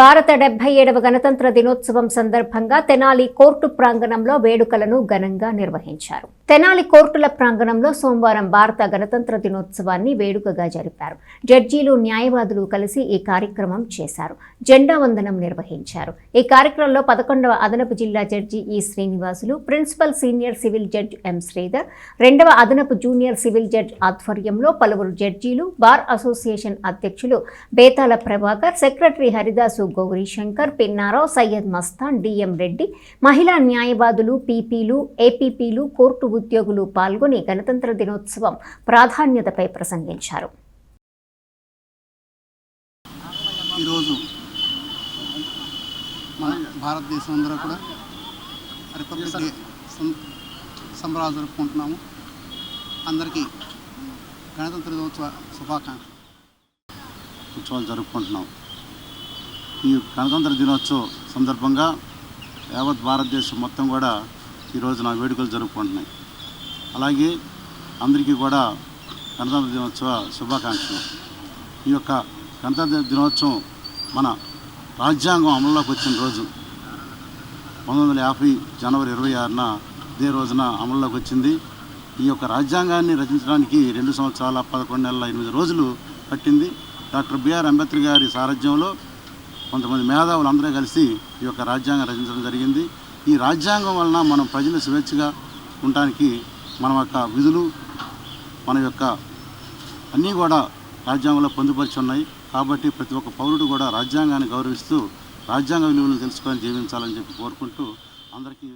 భారత డెబ్బై ఏడవ గణతంత్ర దినోత్సవం సందర్భంగా తెనాలి కోర్టు ప్రాంగణంలో వేడుకలను ఘనంగా నిర్వహించారు. తెనాలి కోర్టుల ప్రాంగణంలో సోమవారం భారత గణతంత్ర దినోత్సవాన్ని వేడుకగా జరిపారు. జడ్జీలు న్యాయవాదులు కలిసి ఈ కార్యక్రమం చేశారు. జెండా వందనం నిర్వహించారు. ఈ కార్యక్రమంలో పదకొండవ అదనపు జిల్లా judge E Srinivasulu principal senior civil judge M Sridhar రెండవ అదనపు జూనియర్ సివిల్ జడ్జ్ ఆధ్వర్యంలో పలువురు జడ్జీలు బార్ అసోసియేషన్ అధ్యక్షులు బేతాల ప్రభాకర్ సెక్రటరీ హరిదాసు గౌరీ శంకర్ పిన్నారావు సయ్యద్ మస్తాన్ డిఎం రెడ్డి మహిళా న్యాయవాదులు పీపీలు ఏపీపీలు కోర్టు ఉద్యోగులు పాల్గొని గణతంత్ర దినోత్సవం ప్రాధాన్యతపై ప్రసంగించారు. ఈరోజు మన భారతదేశం అందరూ కూడా రిపబ్లిక్ డే సంబరాలు జరుపుకుంటున్నాము. అందరికీ గణతంత్ర దినోత్సవ శుభాకాంక్షలు. ఉత్సవాలు జరుపుకుంటున్నాం. ఈ గణతంత్ర దినోత్సవం సందర్భంగా యావత్ భారతదేశం మొత్తం కూడా ఈరోజు నా వేడుకలు జరుపుకుంటున్నాయి. అలాగే అందరికీ కూడా గణతంత్ర దినోత్సవ శుభాకాంక్షలు. ఈ యొక్క గణతంత్ర దినోత్సవం మన రాజ్యాంగం అమల్లోకి వచ్చిన రోజు పంతొమ్మిది వందల యాభై జనవరి ఇరవై ఆరున ఇదే రోజున అమల్లోకి వచ్చింది. ఈ యొక్క రాజ్యాంగాన్ని రచించడానికి రెండు సంవత్సరాల పదకొండు నెలల ఎనిమిది రోజులు పట్టింది. డాక్టర్ బిఆర్ అంబేద్కర్ గారి సారథ్యంలో కొంతమంది మేధావులు అందరూ కలిసి ఈ యొక్క రాజ్యాంగం రచించడం జరిగింది. ఈ రాజ్యాంగం వలన మనం ప్రజలు స్వేచ్ఛగా ఉండటానికి మన యొక్క విధులు మన యొక్క అన్నీ కూడా రాజ్యాంగంలో పొందుపరిచి ఉన్నాయి కాబట్టి ప్రతి ఒక్క పౌరుడు కూడా రాజ్యాంగాన్ని గౌరవిస్తూ రాజ్యాంగ విలువలను తెలుసుకొని జీవించాలని చెప్పి కోరుకుంటూ అందరికీ